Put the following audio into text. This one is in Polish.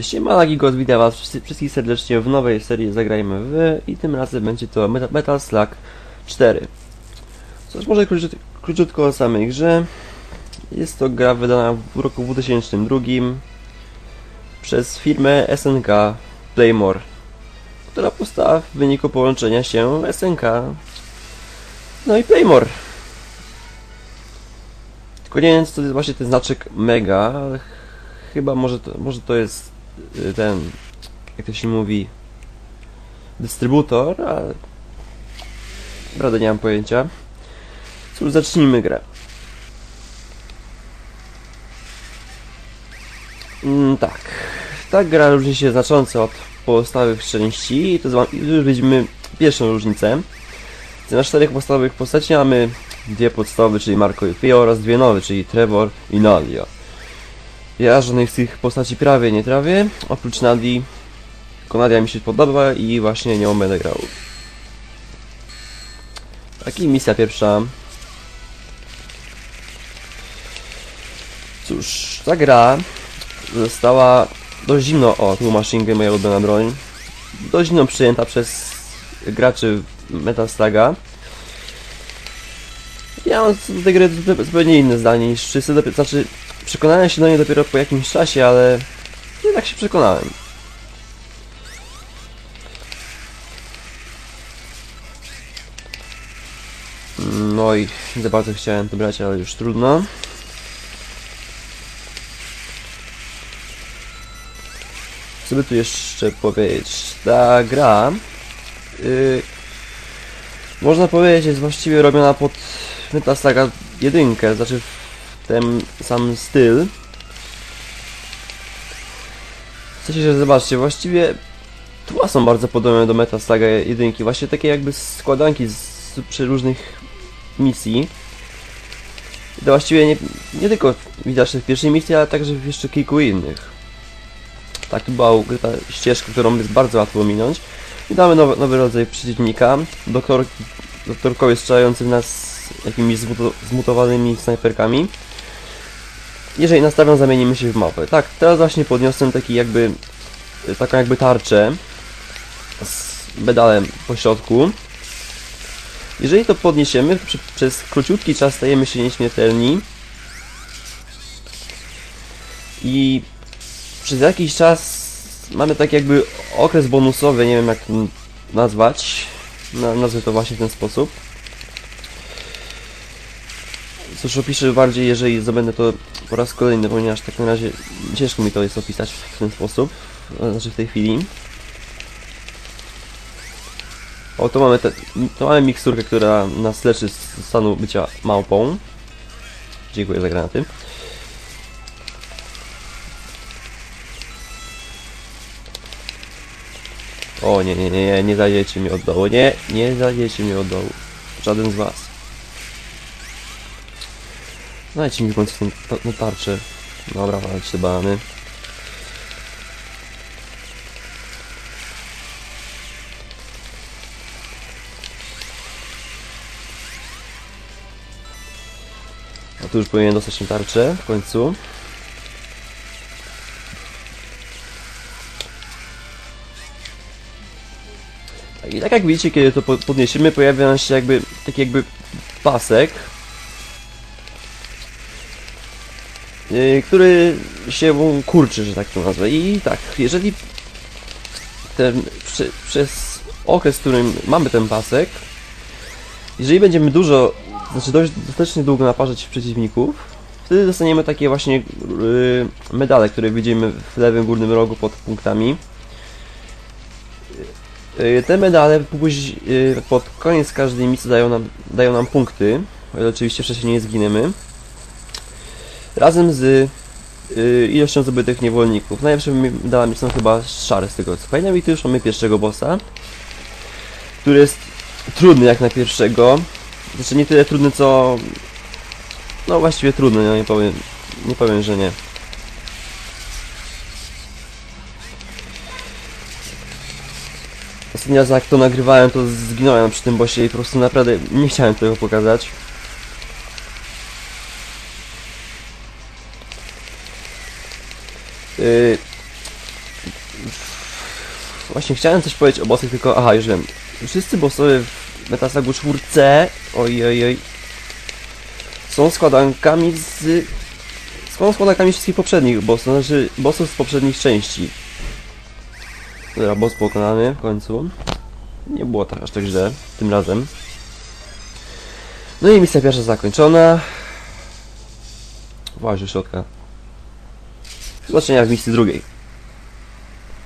Siema Lagigos, witam was wszystkich serdecznie w nowej serii Zagrajmy w i tym razem będzie to Meta- Metal Slug 4. Cóż, może króciut, króciutko o samej grze. Jest to gra wydana w roku 2002 przez firmę SNK Playmore, która powstała w wyniku połączenia się SNK no i Playmore. Tylko nie wiem, co to jest właśnie ten znaczek Mega, chyba może to, może to jest y, ten, jak to się mówi, dystrybutor, ale naprawdę nie mam pojęcia. Cóż, zacznijmy grę. Mm, tak, ta gra różni się znacząco od pozostałych części i to już widzimy pierwszą różnicę. Zamiast czterech podstawowych postaci mamy dwie podstawowe, czyli Marco i Pio oraz dwie nowe, czyli Trevor i Nadia. Ja żadnej z tych postaci prawie nie trawię, oprócz Nadii. Tylko Nadia mi się podoba i właśnie nią będę grał. Tak i misja pierwsza. Cóż, ta gra została dość zimno, o tu machine gun, moja ulubiona broń, dość zimno przyjęta przez graczy Metal Sluga. Ja mam do tej gry zupe- zupełnie inne zdanie niż wszyscy, znaczy przekonałem się do niej dopiero po jakimś czasie, ale jednak się przekonałem. No i za bardzo chciałem to brać, ale już trudno. Co by tu jeszcze powiedzieć? Ta gra yy, można powiedzieć jest właściwie robiona pod Metal Saga 1, znaczy ten sam styl. W sensie, że zobaczcie, właściwie tła są bardzo podobne do Metal Saga 1, właśnie takie jakby składanki z przeróżnych misji. To właściwie nie, nie tylko widoczne w pierwszej misji, ale także w jeszcze kilku innych. Tak, była ukryta ścieżka, którą jest bardzo łatwo minąć. I damy nowy, nowy rodzaj przeciwnika. Doktor, doktorkowie strzelający w nas jakimiś zmuto, zmutowanymi snajperkami. Jeżeli nastawią, zamienimy się w mapę. Tak, teraz właśnie podniosłem taki jakby, taką jakby tarczę z medalem po środku. Jeżeli to podniesiemy, przy, przez króciutki czas stajemy się nieśmiertelni. I przez jakiś czas mamy tak jakby okres bonusowy, nie wiem jak nazwać. Na, nazwę to właśnie w ten sposób. Cóż, opiszę bardziej, jeżeli zdobędę to po raz kolejny, ponieważ tak na razie ciężko mi to jest opisać w ten sposób, znaczy w tej chwili. O, to mamy, te, to mamy miksturkę, która nas leczy z stanu bycia małpą. Dziękuję za granaty. O nie, nie, nie, nie, nie mi od dołu, nie, nie zajęcie mi od dołu. Żaden z was. Dajcie mi w końcu tą tą tarczę. Dobra, walczcie bany. A tu już powinien dostać tę tarczę w końcu. I tak jak widzicie, kiedy to po- podniesiemy, pojawia się jakby taki jakby pasek, który się kurczy, że tak to nazwę. I tak, jeżeli ten, prze, przez okres, w którym mamy ten pasek, jeżeli będziemy dużo, znaczy dość dostatecznie długo naparzać przeciwników, wtedy dostaniemy takie właśnie yy, medale, które widzimy w lewym górnym rogu pod punktami. Y, Te medale y, pod koniec każdej misji dają nam, dają nam punkty, oczywiście wcześniej nie zginiemy. Razem z y, ilością zdobytych niewolników. Najlepszymi medalami są chyba szare z tego co pamiętam i tu już mamy pierwszego bossa, który jest trudny jak na pierwszego. Znaczy nie tyle trudny co... No właściwie trudny, no nie powiem, nie powiem, że nie. Ostatni raz jak to nagrywałem, to zginąłem przy tym bossie i po prostu naprawdę nie chciałem tego pokazać. Yy, Właśnie chciałem coś powiedzieć o bossach, tylko... Aha, już wiem. Wszyscy bossowie w Metaslagu 4C... Oj, oj, oj. Są składankami z... Są składankami wszystkich poprzednich bossów, znaczy bossów z poprzednich części. Dobra, boss pokonany w końcu. Nie było tak aż tak źle tym razem. No i misja pierwsza zakończona. Właśnie środka. Zobaczenia w misji drugiej.